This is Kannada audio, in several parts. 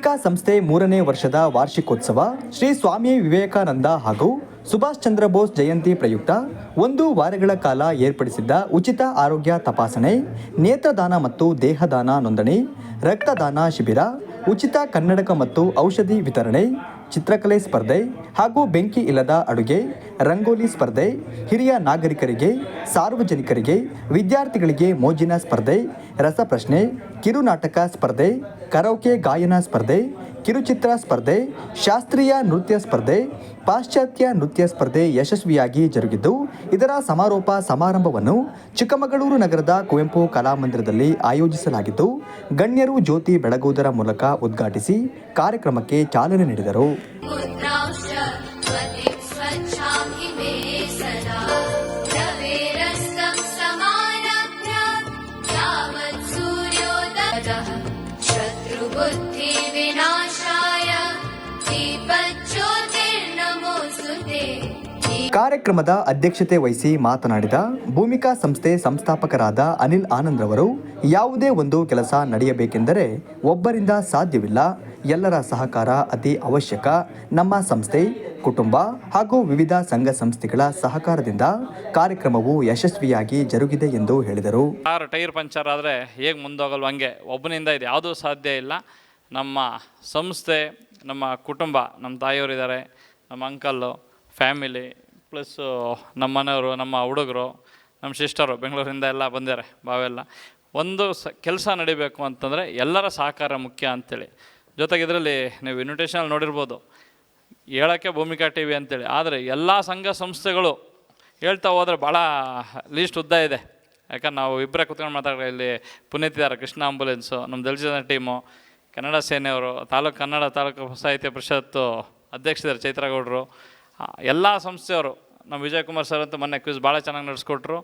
ಭೂಮಿಕಾ ಸಂಸ್ಥೆ ಮೂರನೇ ವರ್ಷದ ವಾರ್ಷಿಕೋತ್ಸವ ಶ್ರೀ ಸ್ವಾಮಿ ವಿವೇಕಾನಂದ ಹಾಗೂ ಸುಭಾಷ್ ಚಂದ್ರ ಬೋಸ್ ಜಯಂತಿ ಪ್ರಯುಕ್ತ ಒಂದು ವಾರಗಳ ಕಾಲ ಏರ್ಪಡಿಸಿದ್ದ ಉಚಿತ ಆರೋಗ್ಯ ತಪಾಸಣೆ, ನೇತ್ರದಾನ ಮತ್ತು ದೇಹದಾನ ನೋಂದಣಿ, ರಕ್ತದಾನ ಶಿಬಿರ, ಉಚಿತ ಕನ್ನಡಕ ಮತ್ತು ಔಷಧಿ ವಿತರಣೆ, ಚಿತ್ರಕಲೆ ಸ್ಪರ್ಧೆ ಹಾಗೂ ಬೆಂಕಿ ಇಲ್ಲದ ಅಡುಗೆ, ರಂಗೋಲಿ ಸ್ಪರ್ಧೆ, ಹಿರಿಯ ನಾಗರಿಕರಿಗೆ, ಸಾರ್ವಜನಿಕರಿಗೆ, ವಿದ್ಯಾರ್ಥಿಗಳಿಗೆ ಮೋಜಿನ ಸ್ಪರ್ಧೆ, ರಸಪ್ರಶ್ನೆ ಕಿರುನಾಟಕ ಸ್ಪರ್ಧೆ, ಕರೋಕೆ ಗಾಯನ ಸ್ಪರ್ಧೆ, ಕಿರುಚಿತ್ರ ಸ್ಪರ್ಧೆ, ಶಾಸ್ತ್ರೀಯ ನೃತ್ಯ ಸ್ಪರ್ಧೆ, ಪಾಶ್ಚಾತ್ಯ ನೃತ್ಯ ಸ್ಪರ್ಧೆ ಯಶಸ್ವಿಯಾಗಿ ಜರುಗಿದ್ದು, ಇದರ ಸಮಾರೋಪ ಸಮಾರಂಭವನ್ನು ಚಿಕ್ಕಮಗಳೂರು ನಗರದ ಕುವೆಂಪು ಕಲಾಮಂದಿರದಲ್ಲಿ ಆಯೋಜಿಸಲಾಗಿದ್ದು, ಗಣ್ಯರು ಜ್ಯೋತಿ ಬೆಳಗುವುದರ ಮೂಲಕ ಉದ್ಘಾಟಿಸಿ ಕಾರ್ಯಕ್ರಮಕ್ಕೆ ಚಾಲನೆ ನೀಡಿದರು. ಕಾರ್ಯಕ್ರಮದ ಅಧ್ಯಕ್ಷತೆ ವಹಿಸಿ ಮಾತನಾಡಿದ ಭೂಮಿಕಾ ಸಂಸ್ಥೆ ಸಂಸ್ಥಾಪಕರಾದ ಅನಿಲ್ ಆನಂದ್ ರವರು ಯಾವುದೇ ಒಂದು ಕೆಲಸ ನಡೆಯಬೇಕೆಂದರೆ ಒಬ್ಬರಿಂದ ಸಾಧ್ಯವಿಲ್ಲ. ಎಲ್ಲರ ಸಹಕಾರ ಅತಿ ಅವಶ್ಯಕ. ನಮ್ಮ ಸಂಸ್ಥೆ, ಕುಟುಂಬ ಹಾಗೂ ವಿವಿಧ ಸಂಘ ಸಂಸ್ಥೆಗಳ ಸಹಕಾರದಿಂದ ಕಾರ್ಯಕ್ರಮವು ಯಶಸ್ವಿಯಾಗಿ ಜರುಗಿದೆ ಎಂದು ಹೇಳಿದರು. ಕಾರ್ ಟೈರ್ ಪಂಚರ್ ಆದರೆ ಹೇಗೆ ಮುಂದೋಗಲ್ವ ಹಂಗೆ? ಒಬ್ಬನಿಂದ ಇದು ಯಾವುದೂ ಸಾಧ್ಯ ಇಲ್ಲ. ನಮ್ಮ ಸಂಸ್ಥೆ, ನಮ್ಮ ಕುಟುಂಬ, ನಮ್ಮ ತಾಯಿಯವರಿದ್ದಾರೆ, ನಮ್ಮ ಅಂಕಲ್ಲು, ಫ್ಯಾಮಿಲಿ ಪ್ಲಸ್ಸು ನಮ್ಮ ಮನೆಯವರು, ನಮ್ಮ ಹುಡುಗರು, ನಮ್ಮ ಸಿಸ್ಟರು ಬೆಂಗಳೂರಿಂದ ಎಲ್ಲ ಬಂದಿದ್ದಾರೆ, ಬಾವೆಲ್ಲ. ಒಂದು ಸ, ಕೆಲಸ ನಡಿಬೇಕು ಅಂತಂದರೆ ಎಲ್ಲರ ಸಹಕಾರ ಮುಖ್ಯ ಅಂಥೇಳಿ ಜೊತೆಗೆ ಇದರಲ್ಲಿ ನೀವು ಇನ್ವಿಟೇಷನಲ್ಲಿ ನೋಡಿರ್ಬೋದು. ಹೇಳೋಕ್ಕೆ ಭೂಮಿಕಾ ಟಿ ವಿ ಅಂತೇಳಿ. ಆದರೆ ಎಲ್ಲ ಸಂಘ ಸಂಸ್ಥೆಗಳು ಹೇಳ್ತಾ ಹೋದರೆ ಭಾಳ ಲೀಸ್ಟ್ ಉದ್ದ ಇದೆ. ಯಾಕಂದ್ರೆ ನಾವು ಇಬ್ಬರೇ ಕುತ್ಕೊಂಡು ಮಾತಾಡೋ ಇಲ್ಲಿ ಪುನೀತಿದ್ದಾರೆ ಕೃಷ್ಣ ಆಂಬುಲೆನ್ಸು ನಮ್ಮ ದಲಿಸಿದ ಟೀಮು, ಕನ್ನಡ ಸೇನೆಯವರು, ತಾಲೂಕು ಕನ್ನಡ ತಾಲೂಕು ಸಾಹಿತ್ಯ ಪರಿಷತ್ತು ಅಧ್ಯಕ್ಷರು ಚೈತ್ರಗೌಡರು. ಎಲ್ಲ ಸಂಸ್ಥೆಯವರು, ನಮ್ಮ ವಿಜಯ್ ಕುಮಾರ್ ಸರ್ ಅಂತ ಮೊನ್ನೆ ಕ್ವಿಸ್ ಭಾಳ ಚೆನ್ನಾಗಿ ನಡೆಸ್ಕೊಟ್ರು.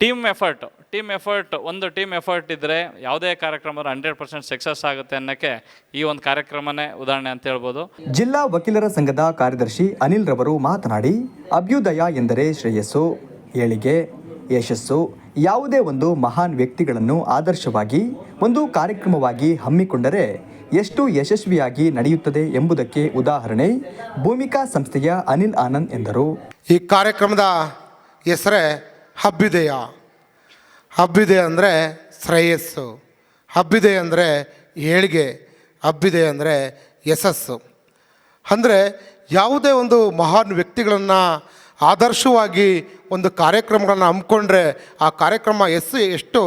ಟೀಮ್ ಎಫರ್ಟ್ ಟೀಮ್ ಎಫರ್ಟ್ ಒಂದು ಟೀಮ್ ಎಫರ್ಟ್ ಇದ್ದರೆ ಯಾವುದೇ ಕಾರ್ಯಕ್ರಮ ಹಂಡ್ರೆಡ್ ಪರ್ಸೆಂಟ್ ಸಕ್ಸಸ್ ಆಗುತ್ತೆ ಅನ್ನೋಕ್ಕೆ ಈ ಒಂದು ಕಾರ್ಯಕ್ರಮನೇ ಉದಾಹರಣೆ ಅಂತ ಹೇಳ್ಬೋದು. ಜಿಲ್ಲಾ ವಕೀಲರ ಸಂಘದ ಕಾರ್ಯದರ್ಶಿ ಅನಿಲ್ ರವರು ಮಾತನಾಡಿ, ಅಭ್ಯುದಯ ಎಂದರೆ ಶ್ರೇಯಸ್ಸು, ಏಳಿಗೆ ಯಶಸ್ಸು, ಯಾವುದೇ ಒಂದು ಮಹಾನ್ ವ್ಯಕ್ತಿಗಳನ್ನು ಆದರ್ಶವಾಗಿ, ಒಂದು ಕಾರ್ಯಕ್ರಮವಾಗಿ ಹಮ್ಮಿಕೊಂಡರೆ ಎಷ್ಟು ಯಶಸ್ವಿಯಾಗಿ ನಡೆಯುತ್ತದೆ ಎಂಬುದಕ್ಕೆ ಉದಾಹರಣೆ ಭೂಮಿಕಾ ಸಂಸ್ಥೆಯ ಅನಿಲ್ ಆನಂದ್ ಎಂದರು. ಈ ಕಾರ್ಯಕ್ರಮದ ಹೆಸರೇ ಹಬ್ಬಿದೆಯ. ಹಬ್ಬಿದೆ ಅಂದರೆ ಶ್ರೇಯಸ್ಸು. ಹಬ್ಬಿದೆ ಅಂದರೆ ಏಳಿಗೆ. ಹಬ್ಬಿದೆ ಅಂದರೆ ಯಶಸ್ಸು. ಅಂದರೆ ಯಾವುದೇ ಒಂದು ಮಹಾನ್ ವ್ಯಕ್ತಿಗಳನ್ನು ಆದರ್ಶವಾಗಿ ಒಂದು ಕಾರ್ಯಕ್ರಮಗಳನ್ನು ಹಮ್ಮಿಕೊಂಡ್ರೆ ಆ ಕಾರ್ಯಕ್ರಮ ಎಸ್ ಎಷ್ಟು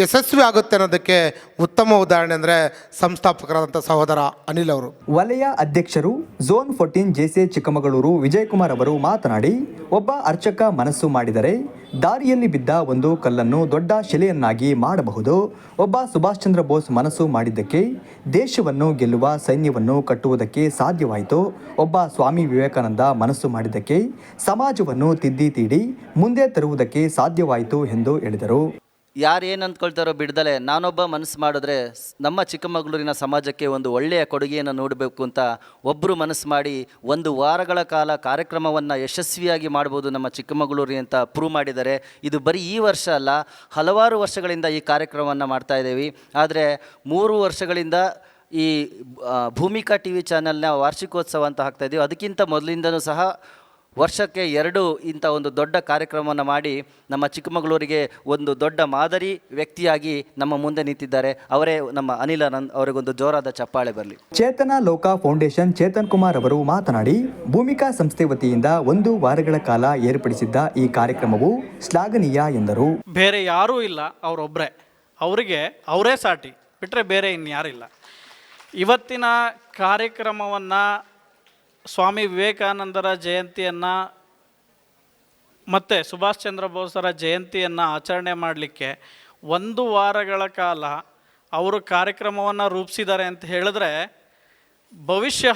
ಯಶಸ್ವಿ ಆಗುತ್ತೆ ಅನ್ನೋದಕ್ಕೆ ಉತ್ತಮ ಉದಾಹರಣೆ ಅಂದರೆ ಸಂಸ್ಥಾಪಕರಾದಂಥ ಸಹೋದರ ಅನಿಲ್ ಅವರು. ವಲಯ ಅಧ್ಯಕ್ಷರು zone fourteen JC Chikkamagaluru Vijayakumar ಅವರು ಮಾತನಾಡಿ, ಒಬ್ಬ ಅರ್ಚಕ ಮನಸ್ಸು ಮಾಡಿದರೆ ದಾರಿಯಲ್ಲಿ ಬಿದ್ದ ಒಂದು ಕಲ್ಲನ್ನು ದೊಡ್ಡ ಶಿಲೆಯನ್ನಾಗಿ ಮಾಡಬಹುದು. ಒಬ್ಬ ಸುಭಾಷ್ ಚಂದ್ರ ಬೋಸ್ ಮನಸ್ಸು ಮಾಡಿದ್ದಕ್ಕೆ ದೇಶವನ್ನು ಗೆಲ್ಲುವ ಸೈನ್ಯವನ್ನು ಕಟ್ಟುವುದಕ್ಕೆ ಸಾಧ್ಯವಾಯಿತು. ಒಬ್ಬ ಸ್ವಾಮಿ ವಿವೇಕಾನಂದ ಮನಸ್ಸು ಮಾಡಿದ್ದಕ್ಕೆ ಸಮಾಜವನ್ನು ತಿದ್ದಿ ತೀಡಿ ಮುಂದೆ ತರುವುದಕ್ಕೆ ಸಾಧ್ಯವಾಯಿತು ಎಂದು ಹೇಳಿದರು. ಯಾರು ಏನು ಅಂದ್ಕೊಳ್ತಾರೋ ಬಿಡದಲೆ, ನಾನೊಬ್ಬ ಮನಸ್ಸು ಮಾಡಿದ್ರೆ ನಮ್ಮ ಚಿಕ್ಕಮಗಳೂರಿನ ಸಮಾಜಕ್ಕೆ ಒಂದು ಒಳ್ಳೆಯ ಕೊಡುಗೆಯನ್ನು ನೋಡಬೇಕು ಅಂತ ಒಬ್ಬರು ಮನಸ್ಸು ಮಾಡಿ ಒಂದು ವಾರಗಳ ಕಾಲ ಕಾರ್ಯಕ್ರಮವನ್ನು ಯಶಸ್ವಿಯಾಗಿ ಮಾಡ್ಬೋದು ನಮ್ಮ ಚಿಕ್ಕಮಗಳೂರಿ ಅಂತ ಪ್ರೂವ್ ಮಾಡಿದ್ದಾರೆ. ಇದು ಬರೀ ಈ ವರ್ಷ ಅಲ್ಲ, ಹಲವಾರು ವರ್ಷಗಳಿಂದ ಈ ಕಾರ್ಯಕ್ರಮವನ್ನು ಮಾಡ್ತಾ ಇದ್ದೀವಿ. ಆದರೆ ಮೂರು ವರ್ಷಗಳಿಂದ ಈ ಭೂಮಿಕಾ ಟಿ ವಿ ಚಾನಲ್ನ ವಾರ್ಷಿಕೋತ್ಸವ ಅಂತ ಹಾಕ್ತಾ ಇದ್ದೀವಿ ಅದಕ್ಕಿಂತ ಮೊದಲಿಂದನೂ ಸಹ ವರ್ಷಕ್ಕೆ ಎರಡು ಇಂಥ ಒಂದು ದೊಡ್ಡ ಕಾರ್ಯಕ್ರಮವನ್ನು ಮಾಡಿ ನಮ್ಮ ಚಿಕ್ಕಮಗಳೂರಿಗೆ ಒಂದು ದೊಡ್ಡ ಮಾದರಿ ವ್ಯಕ್ತಿಯಾಗಿ ನಮ್ಮ ಮುಂದೆ ನಿಂತಿದ್ದಾರೆ. ಅವರೇ ನಮ್ಮ ಅನಿಲ್ ಆನಂದ್ ಅವರಿಗೊಂದು ಜೋರಾದ ಚಪ್ಪಾಳೆ ಬರಲಿ. ಚೇತನ ಲೋಕ ಫೌಂಡೇಶನ್ ಚೇತನ್ ಕುಮಾರ್ ಅವರು ಮಾತನಾಡಿ ಭೂಮಿಕಾ ಸಂಸ್ಥೆ ವತಿಯಿಂದ ಒಂದು ವಾರಗಳ ಕಾಲ ಏರ್ಪಡಿಸಿದ್ದ ಈ ಕಾರ್ಯಕ್ರಮವು ಶ್ಲಾಘನೀಯ ಎಂದರು. ಬೇರೆ ಯಾರೂ ಇಲ್ಲ ಅವರೊಬ್ಬರೇ ಅವರಿಗೆ ಅವರೇ ಸಾಟಿ ಬಿಟ್ಟರೆ ಬೇರೆ ಇನ್ಯಾರಿಲ್ಲ. ಇವತ್ತಿನ ಕಾರ್ಯಕ್ರಮವನ್ನು ಸ್ವಾಮಿ ವಿವೇಕಾನಂದರ ಜಯಂತಿಯನ್ನು ಮತ್ತು ಸುಭಾಷ್ ಚಂದ್ರ ಬೋಸರ ಜಯಂತಿಯನ್ನು ಆಚರಣೆ ಮಾಡಲಿಕ್ಕೆ ಒಂದು ವಾರಗಳ ಕಾಲ ಅವರು ಕಾರ್ಯಕ್ರಮವನ್ನು ರೂಪಿಸಿದ್ದಾರೆ ಅಂತ ಹೇಳಿದ್ರೆ ಭವಿಷ್ಯ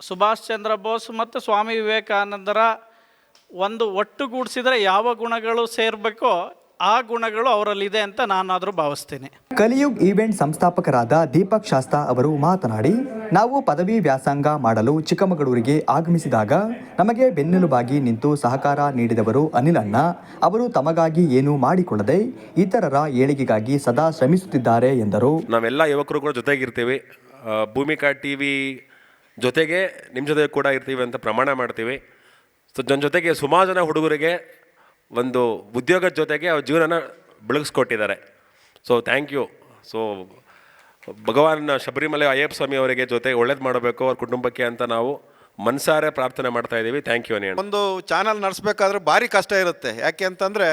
ಸುಭಾಷ್ ಚಂದ್ರ ಬೋಸ್ ಮತ್ತು ಸ್ವಾಮಿ ವಿವೇಕಾನಂದರ ಒಂದು ಒಟ್ಟುಗೂಡಿಸಿದರೆ ಯಾವ ಗುಣಗಳು ಸೇರಬೇಕೋ ಆ ಗುಣಗಳು ಅವರಲ್ಲಿದೆ ಅಂತ ನಾನಾದರೂ ಭಾವಿಸ್ತೀನಿ. ಕಲಿಯುಗ್ ಈವೆಂಟ್ ಸಂಸ್ಥಾಪಕರಾದ ದೀಪಕ್ ಶಾಸ್ತಾ ಅವರು ಮಾತನಾಡಿ ನಾವು ಪದವಿ ವ್ಯಾಸಂಗ ಮಾಡಲು ಚಿಕ್ಕಮಗಳೂರಿಗೆ ಆಗಮಿಸಿದಾಗ ನಮಗೆ ಬೆನ್ನೆಲುಬಾಗಿ ನಿಂತು ಸಹಕಾರ ನೀಡಿದವರು ಅನಿಲಣ್ಣ ಅವರು ತಮಗಾಗಿ ಏನೂ ಮಾಡಿಕೊಳ್ಳದೆ ಇತರರ ಏಳಿಗೆಗಾಗಿ ಸದಾ ಶ್ರಮಿಸುತ್ತಿದ್ದಾರೆ ಎಂದರು. ನಾವೆಲ್ಲ ಯುವಕರು ಕೂಡ ಜೊತೆಗಿರ್ತೀವಿ ಭೂಮಿಕಾ ಟಿವಿ ಜೊತೆಗೆ ನಿಮ್ಮ ಜೊತೆ ಕೂಡ ಇರ್ತೀವಿ ಅಂತ ಪ್ರಮಾಣ ಮಾಡ್ತೀವಿ. ಸೊ ನನ್ನ ಜೊತೆಗೆ ಸುಮಾರು ಜನ ಹುಡುಗರಿಗೆ ಒಂದು ಉದ್ಯೋಗದ ಜೊತೆಗೆ ಅವ್ರ ಜೀವನನ ಬೆಳಗಿಸ್ಕೊಟ್ಟಿದ್ದಾರೆ. So thank you so Bhagwan Sabarimala Ayyappa Swami ಅವರಿಗೆ ಜೊತೆ ಒಳ್ಳೇದು ಮಾಡಬೇಕು ಅವ್ರ ಕುಟುಂಬಕ್ಕೆ ಅಂತ ನಾವು ಮನಸಾರೆ ಪ್ರಾರ್ಥನೆ ಮಾಡ್ತಾ ಇದ್ದೀವಿ. ಥ್ಯಾಂಕ್ ಯು ಅನಿಯಣ್ಣ. ಒಂದು ಚಾನಲ್ ನಡೆಸ್ಬೇಕಾದ್ರೆ ಭಾರಿ ಕಷ್ಟ ಇರುತ್ತೆ. ಯಾಕೆ ಅಂತಂದರೆ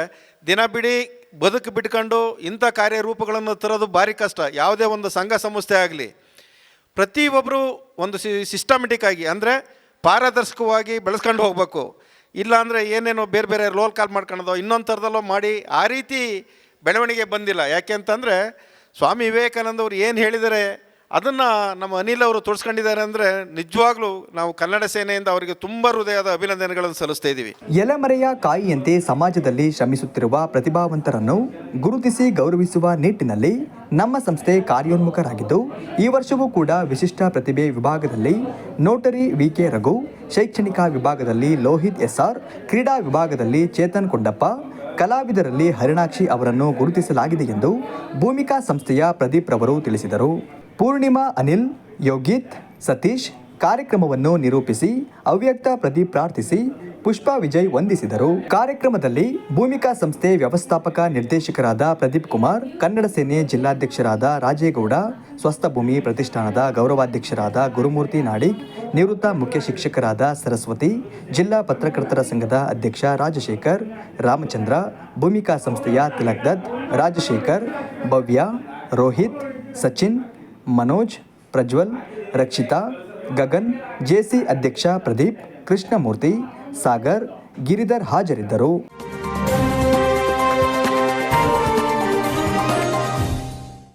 ದಿನ ಬಿಡಿ ಬದುಕು ಬಿಟ್ಕೊಂಡು ಇಂಥ ಕಾರ್ಯರೂಪಗಳನ್ನು ತರೋದು ಭಾರಿ ಕಷ್ಟ. ಯಾವುದೇ ಒಂದು ಸಂಘ ಸಂಸ್ಥೆ ಆಗಲಿ ಪ್ರತಿಯೊಬ್ಬರು ಒಂದು ಸಿ ಸಿಸ್ಟಮೆಟಿಕ್ ಆಗಿ, ಅಂದರೆ ಪಾರದರ್ಶಕವಾಗಿ ಬೆಳೆಸ್ಕೊಂಡು ಹೋಗಬೇಕು. ಇಲ್ಲಾಂದರೆ ಏನೇನೋ ಬೇರೆ ಬೇರೆ ರೋಲ್ ಕಾಲ್ ಮಾಡ್ಕೊಳೋದು, ಇನ್ನೊಂದು ಥರದಲ್ಲೋ ಮಾಡಿ ಆ ರೀತಿ ಬೆಳವಣಿಗೆ ಬಂದಿಲ್ಲ. ಯಾಕೆ ಅಂತಂದರೆ ಸ್ವಾಮಿ ವಿವೇಕಾನಂದ ಅವರು ಏನು ಹೇಳಿದರೆ ಅದನ್ನು ನಮ್ಮ ಅನಿಲ್ ಅವರು ತೋರಿಸ್ಕೊಂಡಿದ್ದಾರೆ ಅಂದರೆ ನಿಜವಾಗ್ಲೂ ನಾವು ಕನ್ನಡ ಸೇನೆಯಿಂದ ಅವರಿಗೆ ತುಂಬ ಹೃದಯದ ಅಭಿನಂದನೆಗಳನ್ನು ಸಲ್ಲಿಸ್ತಾ ಇದ್ದೀವಿ. ಎಲೆಮರೆಯ ಕಾಯಿಯಂತೆ ಸಮಾಜದಲ್ಲಿ ಶ್ರಮಿಸುತ್ತಿರುವ ಪ್ರತಿಭಾವಂತರನ್ನು ಗುರುತಿಸಿ ಗೌರವಿಸುವ ನಿಟ್ಟಿನಲ್ಲಿ ನಮ್ಮ ಸಂಸ್ಥೆ ಕಾರ್ಯೋನ್ಮುಖರಾಗಿದ್ದು, ಈ ವರ್ಷವೂ ಕೂಡ ವಿಶಿಷ್ಟ ಪ್ರತಿಭೆ ವಿಭಾಗದಲ್ಲಿ ನೋಟರಿ ವಿಕೆ ರಘು, ಶೈಕ್ಷಣಿಕ ವಿಭಾಗದಲ್ಲಿ ಲೋಹಿತ್ ಎಸ್ಆರ್ ಕ್ರೀಡಾ ವಿಭಾಗದಲ್ಲಿ ಚೇತನ್ ಕೊಂಡಪ್ಪ ಕಲಾವಿದರಲ್ಲಿ ಹರಿಣಾಕ್ಷಿ ಅವರನ್ನು ಗುರುತಿಸಲಾಗಿದೆ ಎಂದು ಭೂಮಿಕಾ ಸಂಸ್ಥೆಯ ಪ್ರದೀಪ್ ರವರು ತಿಳಿಸಿದರು. ಪೂರ್ಣಿಮಾ, ಅನಿಲ್, ಯೋಗಿತ್, ಸತೀಶ್ ಕಾರ್ಯಕ್ರಮವನ್ನು ನಿರೂಪಿಸಿ, ಅವ್ಯಕ್ತ ಪ್ರದೀಪ್ ಪ್ರಾರ್ಥಿಸಿ ಪುಷ್ಪಾ ವಿಜಯ್ ವಂದಿಸಿದರು. ಕಾರ್ಯಕ್ರಮದಲ್ಲಿ ಭೂಮಿಕಾ ಸಂಸ್ಥೆ ವ್ಯವಸ್ಥಾಪಕ ನಿರ್ದೇಶಕರಾದ ಪ್ರದೀಪ್ ಕುಮಾರ್, ಕನ್ನಡ ಸೇನೆ ಜಿಲ್ಲಾಧ್ಯಕ್ಷರಾದ ರಾಜೇಗೌಡ, ಸ್ವಸ್ಥ ಭೂಮಿ ಪ್ರತಿಷ್ಠಾನದ ಗೌರವಾಧ್ಯಕ್ಷರಾದ ಗುರುಮೂರ್ತಿ ನಾಡಿಗ್, ನಿವೃತ್ತ ಮುಖ್ಯ ಶಿಕ್ಷಕರಾದ ಸರಸ್ವತಿ, ಜಿಲ್ಲಾ ಪತ್ರಕರ್ತರ ಸಂಘದ ಅಧ್ಯಕ್ಷ ರಾಜಶೇಖರ್, ರಾಮಚಂದ್ರ, ಭೂಮಿಕಾ ಸಂಸ್ಥೆಯ ತಿಲಕ್ ದತ್, ರಾಜಶೇಖರ್, ಭವ್ಯ, ರೋಹಿತ್, ಸಚಿನ್, ಮನೋಜ್, ಪ್ರಜ್ವಲ್, ರಕ್ಷಿತಾ, ಗಗನ್ ಜೆಸಿ ಅಧ್ಯಕ್ಷ ಪ್ರದೀಪ್, ಕೃಷ್ಣಮೂರ್ತಿ ಸಾಗರ್ ಗಿರಿಧರ್ ಹಾಜರಿದ್ದರು.